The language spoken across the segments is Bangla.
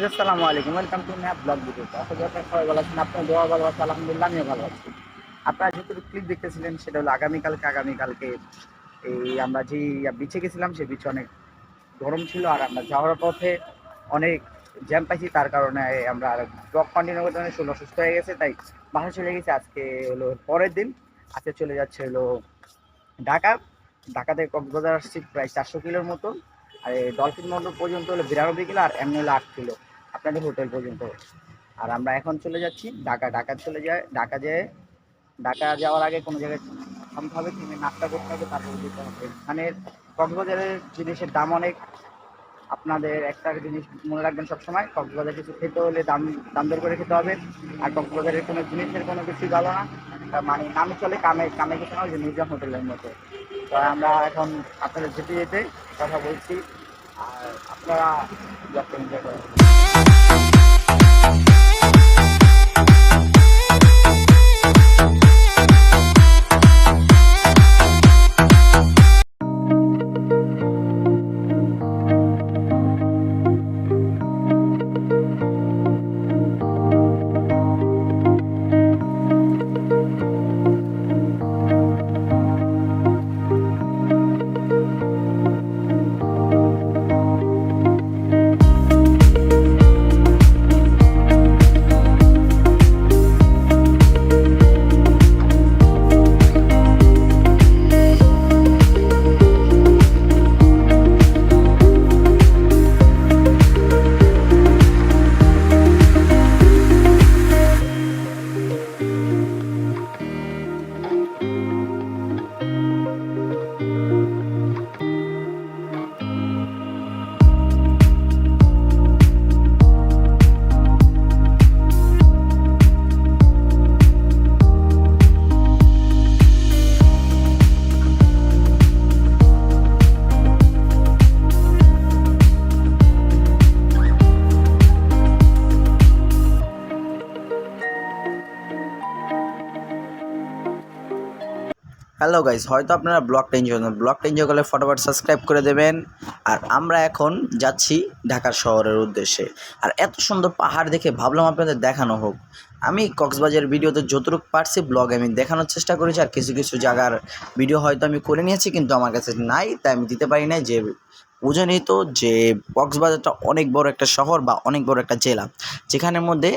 গাইজ আসসালামু আলাইকুম। Welcome to map blog video আশা করি আপনারা সবাই ভালো আছেন। আপনার দোয়া ভালো আছে, আলহামদুলিল্লাহ, আমিও ভালো আছি। আপনারা যেটুকু ক্লিপ দেখতেছিলেন, সেটা হলো আগামীকালকে আগামীকালকে এই আমরা যে বিচে গেছিলাম, সেই বিচে অনেক গরম ছিল আর আমরা যাওয়ার পথে অনেক জ্যাম পাইছি। তার কারণে আমরা ব্লগ কন্টিনিউ করতে অনেক অসুস্থ হয়ে গেছে, তাই বাসা চলে গেছে। আজকে হলো পরের দিন। আজকে চলে যাচ্ছে হলো ঢাকা। ঢাকা থেকে কক্সবাজার আসছি প্রায় চারশো কিলোর মতো আর ডলফিন মন্ডল পর্যন্ত হলো বিরানব্বই কিলো আর এমনি হলো আট কিলো। আপনাদের হোটেল পর্যন্ত। আর আমরা এখন চলে যাচ্ছি ঢাকা। ঢাকা চলে যায়, ঢাকা যেয়ে ঢাকা যাওয়ার আগে কোনো জায়গায় থামতে হবে কিনে নাস্তা করতে হবে, তারপরে যেতে হবে। মানে কক্সবাজারের জিনিসের দাম অনেক। আপনাদের একটা জিনিস মনে রাখবেন সবসময়, কক্সবাজার কিছু খেতে হলে দাম দাম দর করে খেতে হবে। আর কক্সবাজারের কোনো জিনিসের কোনো কিছুই ভালো না। মানে নামে চলে কামে কামে কিছু না যে মিউজিয়াম হোটেলের মতো। তো আমরা এখন আপনাদের যেতে যেতে কথা বলছি। আর আপনারা ব্লগটা এনজয় হ্যালো গাইস হয়তো আপনারা ব্লগটা এনজয় করেন ব্লগটা এনজয় করলে ফটোফট সাবস্ক্রাইব করে দেবেন। আর আমরা এখন যাচ্ছি ঢাকা শহরের উদ্দেশ্যে। আর এত সুন্দর পাহাড় দেখে ভাবলাম আপনাদের দেখানো হোক। আমি কক্সবাজার ভিডিওতে যতটুকু পারছি ব্লগ আমি দেখানোর চেষ্টা করেছি, আর কিছু কিছু জায়গার ভিডিও হয়তো আমি করে নিয়েছি, কিন্তু আমার কাছে নাই, তাই আমি দিতে পারি না যে বুঝেনি তো, যে কক্সবাজারটা অনেক বড় একটা শহর বা অনেক বড় একটা জেলা। যেখানের মধ্যে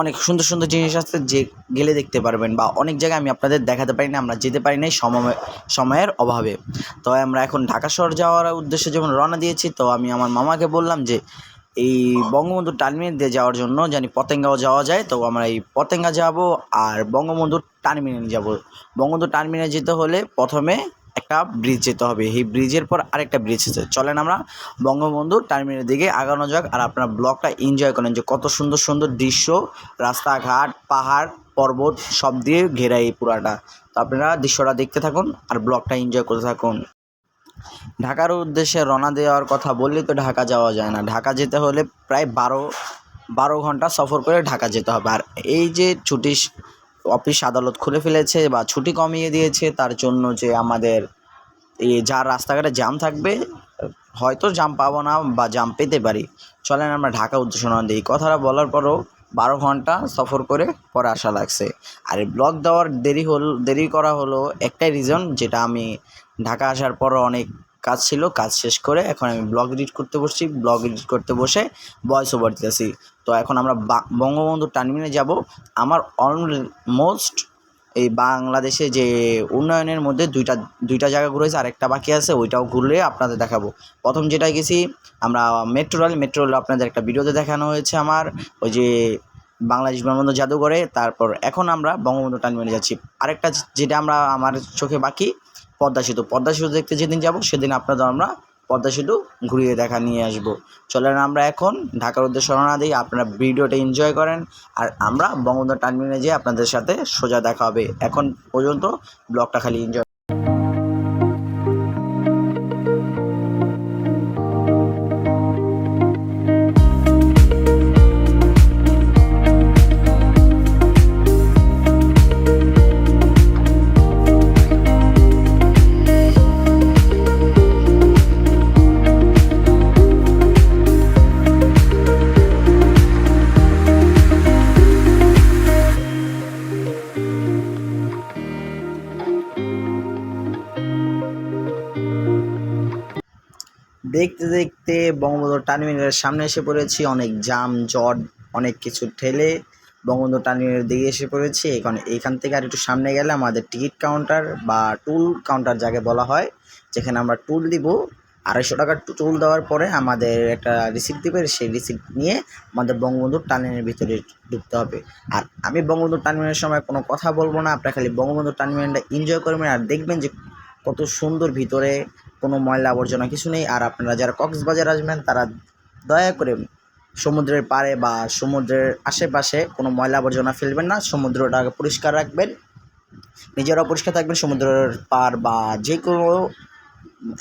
অনেক সুন্দর সুন্দর জিনিস আছে যে গেলে দেখতে পারবেন বা অনেক জায়গায় আমি আপনাদের দেখাতে পারি না, আমরা যেতে পারি নাই সময়, সময়ের অভাবে। তো আমরা এখন ঢাকা শহর যাওয়ার উদ্দেশ্যে যখন রওনা দিয়েছি, তো আমি আমার মামাকে বললাম যে, এই বঙ্গবন্ধু টার্মিনাল দিয়ে যাওয়ার জন্য জানি পতেঙ্গাও যাওয়া যায়, তো আমরা এই পতেঙ্গা যাব আর বঙ্গবন্ধু টার্মিনাল যাব। বঙ্গবন্ধু টার্মিনাল যেতে হলে প্রথমে একটা ব্রিজ যেতে হবে। এই ব্রিজের পর আরেকটা ব্রিজ আছে। চলেন আমরা বঙ্গবন্ধু টার্মিনালের দিকে আগানো যাক আর আপনারা ব্লগটা এনজয় করেন যে কত সুন্দর সুন্দর দৃশ্য, রাস্তাঘাট, পাহাড়, পর্বত সব দিয়ে ঘেরা এই পুরাটা। তো আপনারা দৃশ্যটা দেখতে থাকুন আর ব্লগটা এনজয় করতে থাকুন। ঢাকার উদ্দেশ্যে রওনা দেওয়ার কথা বললে তো ঢাকা যাওয়া যায় না। ঢাকা যেতে হলে প্রায় বারো বারো ঘণ্টা সফর করে ঢাকা যেতে হবে। আর এই যে ছুটি অফিস আদালত খুলে ফেলেছে বা ছুটি কমিয়ে দিয়েছে, তার জন্য যে আমাদের এই যা রাস্তাঘাটে জ্যাম থাকবে, হয়তো জাম পাবো না বা জাম পেতে পারি। চলেন আমরা ঢাকা উদ্দেশ্যে দিই কথাটা বলার পরও বারো ঘণ্টা সফর করে পরে আসা লাগছে। আর ব্লগ দেওয়ার দেরি হল, দেরি করা হলো একটাই রিজন যেটা আমি ঢাকা আসার পর অনেক কাজ ছিল, কাজ শেষ করে এখন আমি ব্লগ এডিট করতে বসছি। ব্লগ এডিট করতে বসে ভয়েস ওভার দিতেছি। তো এখন আমরা বঙ্গবন্ধু টার্মিনালে যাব। আমার অলমোস্ট এই বাংলাদেশে যে উন্নয়নের মধ্যে দুইটা দুইটা জায়গা ঘুরেছে, আরেকটা বাকি আছে, ওইটাও ঘুরলে আপনাদের দেখাবো। প্রথম যেটা গেছি, আমরা মেট্রো রেল মেট্রো রেল আপনাদের একটা ভিডিওতে দেখানো হয়েছে আমার। ওই যে বাংলাদেশ বিমানবন্দর জাদুঘরে, তারপর এখন আমরা বঙ্গবন্ধু টার্মিনালে যাচ্ছি। আরেকটা যেটা আমরা আমার চোখে বাকি পদ্মা সেতু। পদ্মা সেতু দেখতে যেদিন যাব, সেদিন আপনাদের আমরা পদ্মা সেতু ঘুরিয়ে দেখা নিয়ে আসব। চলেন আমরা এখন ঢাকার উদ্দেশ্যে রওনা দিই। আপনারা ভিডিওটা এনজয় করেন আর আমরা বঙ্গবন্ধু টার্মিনালে যেয়ে আপনাদের সাথে সোজা দেখা হবে। এখন পর্যন্ত ব্লগটা খালি এনজয় দেখতে দেখতে বঙ্গবন্ধু টার্মিনালের সামনে এসে পড়েছি। অনেক জাম, জট, অনেক কিছু ঠেলে বঙ্গবন্ধু টার্মিনালের দিকে এসে পড়েছি। এখানে এইখান থেকে আর একটু সামনে গেলে আমাদের টিকিট কাউন্টার বা টুল কাউন্টার যাকে বলা হয়, যেখানে আমরা টুল দিব। আড়াইশো টাকার টুল দেওয়ার পরে আমাদের একটা রিসিপ্ট দেবে, সেই রিসিপ্ট নিয়ে আমাদের বঙ্গবন্ধু টার্মিনালের ভিতরে ঢুকতে হবে। আর আমি বঙ্গবন্ধু টার্মিনালের সময় কোনো কথা বলব না, আপনারা খালি বঙ্গবন্ধু টার্মিনালটা এনজয় করবেন আর দেখবেন যে কত সুন্দর ভিতরে কোনো ময়লা আবর্জনা কিছু নেই। আর আপনারা যারা কক্সবাজার আসবেন, তারা দয়া করে সমুদ্রের পাড়ে বা সমুদ্রের আশেপাশে কোনো ময়লা আবর্জনা ফেলবেন না। সমুদ্রটাকে পরিষ্কার রাখবেন। নিজেরাও পরিষ্কার থাকবেন। সমুদ্রের পার বা যে কোনো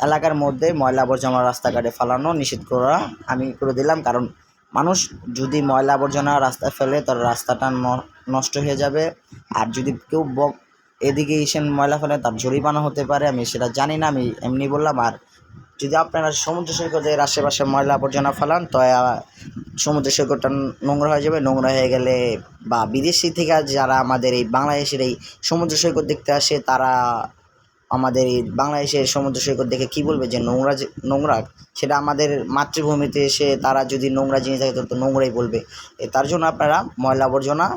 এলাকার মধ্যে ময়লা আবর্জনা রাস্তাঘাটে ফেলানো নিষেধ করা আমি করে দিলাম। কারণ মানুষ যদি ময়লা আবর্জনা রাস্তায় ফেলে, তার রাস্তাটা নষ্ট হয়ে যাবে। আর যদি কেউ বক এদিকে এসে ময়লা ফেলে তার জরিমানা হতে পারে, আমি সেটা জানি না, আমি এমনি বললাম, আর যদি আপনারা সমুদ্র সৈকতের আশেপাশে ময়লা আবর্জনা ফেলান, তো সমুদ্র সৈকতটা নোংরা হয়ে যাবে, নোংরা হয়ে গেলে বা বিদেশি থেকে যারা আমাদের এই বাংলাদেশের এই সমুদ্র সৈকত দেখতে আসে, তারা আমাদের এই বাংলাদেশের সমুদ্র সৈকত দেখে কী বলবে যে নোংরা যে, নোংরা? সেটা আমাদের মাতৃভূমিতে এসে তারা যদি নোংরা জিনিস থাকে তো নোংরাই বলবে। তার জন্য আপনারা ময়লা আবর্জনা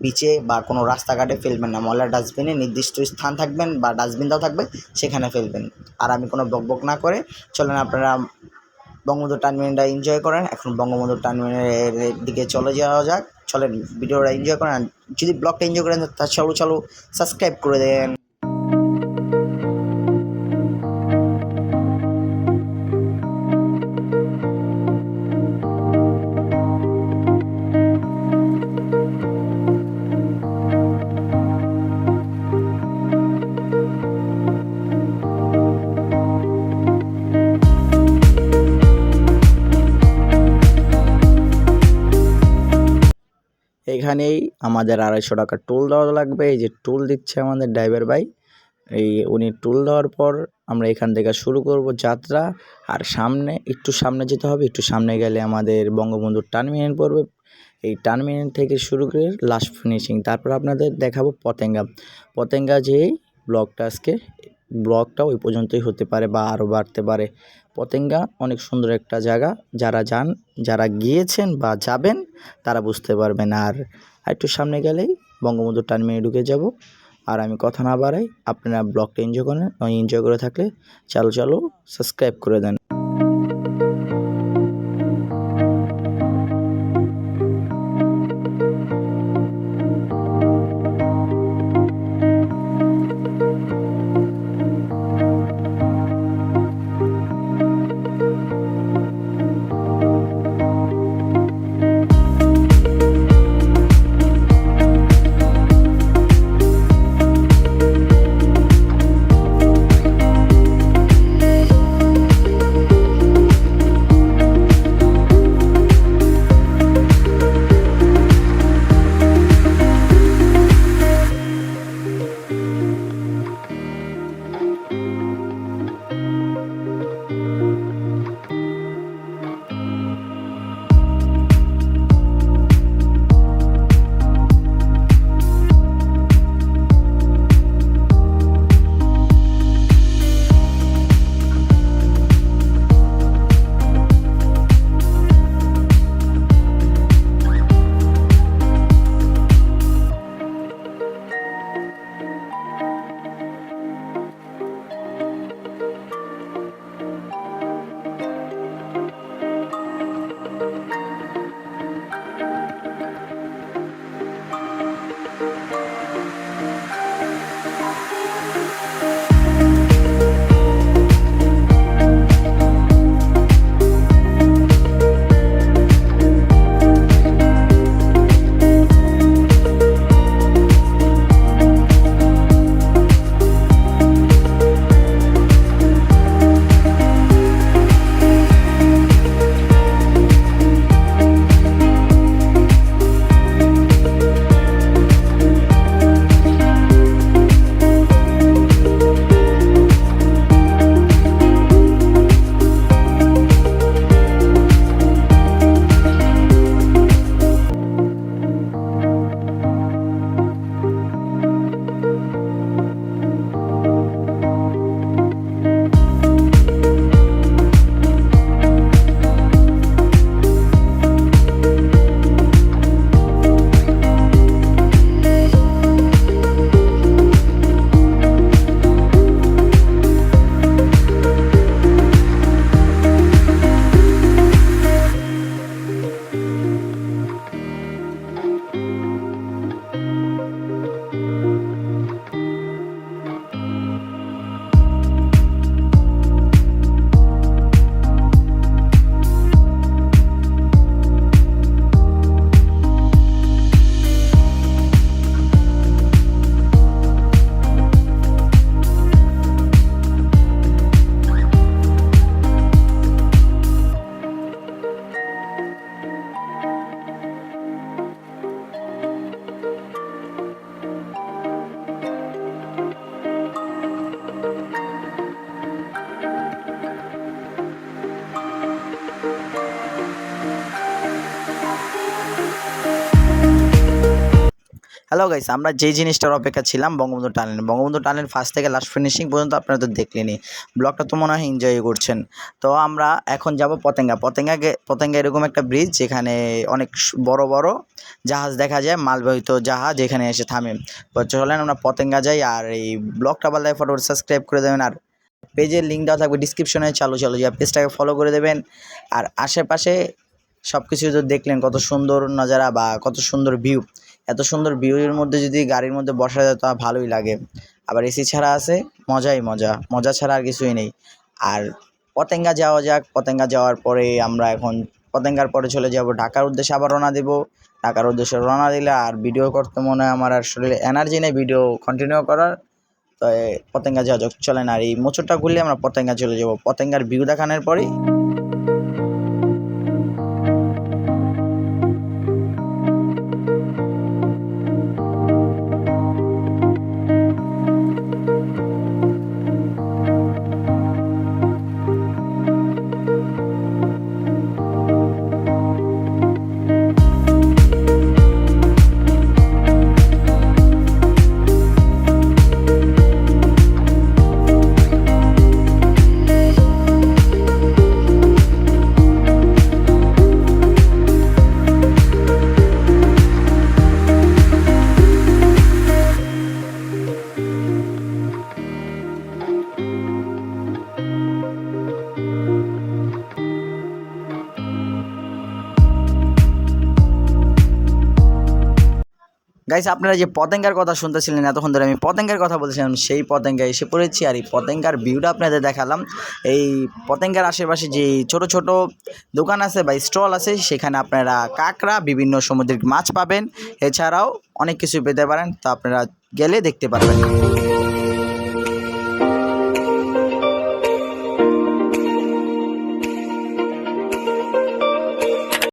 বিচে বা কোনো রাস্তাঘাটে ফেলবেন না। ময়লা ডাস্টবিনে নির্দিষ্ট স্থান থাকবেন বা ডাস্টবিনটাও থাকবে, সেখানে ফেলবেন। আর আমি কোনো বকবক না করে, চলেন আপনারা বঙ্গবন্ধু টার্মিনালটা এনজয় করেন। এখন বঙ্গবন্ধু টার্মিনালের দিকে চলে যাওয়া যাক। চলেন, ভিডিওটা এনজয় করেন। যদি ব্লগটা এনজয় করেন তা চলো চলো সাবস্ক্রাইব করে দেন। এখানেই আমাদের আড়াইশো টাকা টোল দেওয়া লাগবে। এই যে টোল দিচ্ছে আমাদের ড্রাইভার ভাই, এই উনি টোল দেওয়ার পর আমরা এখান থেকে শুরু করব যাত্রা। আর সামনে, একটু সামনে যেতে হবে, একটু সামনে গেলে আমাদের বঙ্গবন্ধুর টার্মিনাল পড়বে। এই টার্মিনাল থেকে শুরু করে লাস্ট ফিনিশিং তারপর আপনাদের দেখাবো পতেঙ্গা। পতেঙ্গা যেই ব্লগটা আজকে ব্লগটা ওই পর্যন্তই হতে পারে বা আরও বাড়তে পারে। পতেঙ্গা অনেক সুন্দর একটা জায়গা। যারা যান, যারা গিয়েছেন বা যাবেন, তারা বুঝতে পারবেন। আর একটু সামনে গেলেই বঙ্গবন্ধু টার্মিনে ঢুকে যাব। আর আমি কথা না বাড়াই, আপনারা ব্লগটা এনজয় করেন। এনজয় করে থাকলে, চালো চালো সাবস্ক্রাইব করে দেন। হ্যালো গাইস আমরা যেই জিনিসটার অপেক্ষা ছিলাম Bangabandhu tunnel Bangabandhu tunnel first থেকে লাস্ট ফিনিশিং পর্যন্ত আপনারা তো দেখলেনই। ব্লগটা তো মনে হয় এনজয় করছেন। তো আমরা এখন যাব পতেঙ্গা। পতেঙ্গাকে পতেঙ্গা এরকম একটা ব্রিজ যেখানে অনেক বড় বড় জাহাজ দেখা যায়, মালবাহিত জাহাজ এখানে এসে থামে। চলেন আমরা পতেঙ্গা যাই আর এই ব্লগটা ভালো ফটোফট সাবস্ক্রাইব করে দেবেন আর পেজের লিঙ্ক দেওয়া থাকবে ডিসক্রিপশনে চালু চালু যা পেজটাকে ফলো করে দেবেন। আর আশেপাশে সব কিছু তো দেখলেন কত সুন্দর নজারা বা কত সুন্দর ভিউ এত সুন্দর ভিউয়ের মধ্যে যদি গাড়ির মধ্যে বসা যায় তা ভালোই লাগে। আবার এসি ছাড়া আছে, মজাই মজা। মজা ছাড়া আর কিছুই নেই। আর পতেঙ্গা যাওয়া যাক। পতেঙ্গা যাওয়ার পরে আমরা এখন, পতেঙ্গার পরে চলে যাব ঢাকার উদ্দেশ্যে আবার রওনা দেব। ঢাকার উদ্দেশ্যে রওনা দিলে আর ভিডিও করতে মনে হয় আমার আর শরীরে এনার্জি নেই ভিডিও কন্টিনিউ করার। তো পতেঙ্গা যাওয়া যাক। চলেন আর এই মোচরটা ঘুরলে আমরা পতেঙ্গা চলে যাব। পতেঙ্গার ভিউ দেখানোর পরেই গাইস আপনারা যে পতেঙ্গার কথা শুনতেছিলেন, এতক্ষণ ধরে আমি পতেঙ্গার কথা বলছিলাম সেই পতেঙ্গা এসে পড়েছি আর এই পতেঙ্গার ভিউটা আপনাদের দেখালাম। এই পতেঙ্গার আশেপাশে যে ছোট ছোট দোকান আছে বা স্টল আছে, সেখানে আপনারা কাঁকড়া, বিভিন্ন সামুদ্রিক মাছ পাবেন। এছাড়াও অনেক কিছু পেতে পারেন, তো আপনারা গেলে দেখতে পারবেন।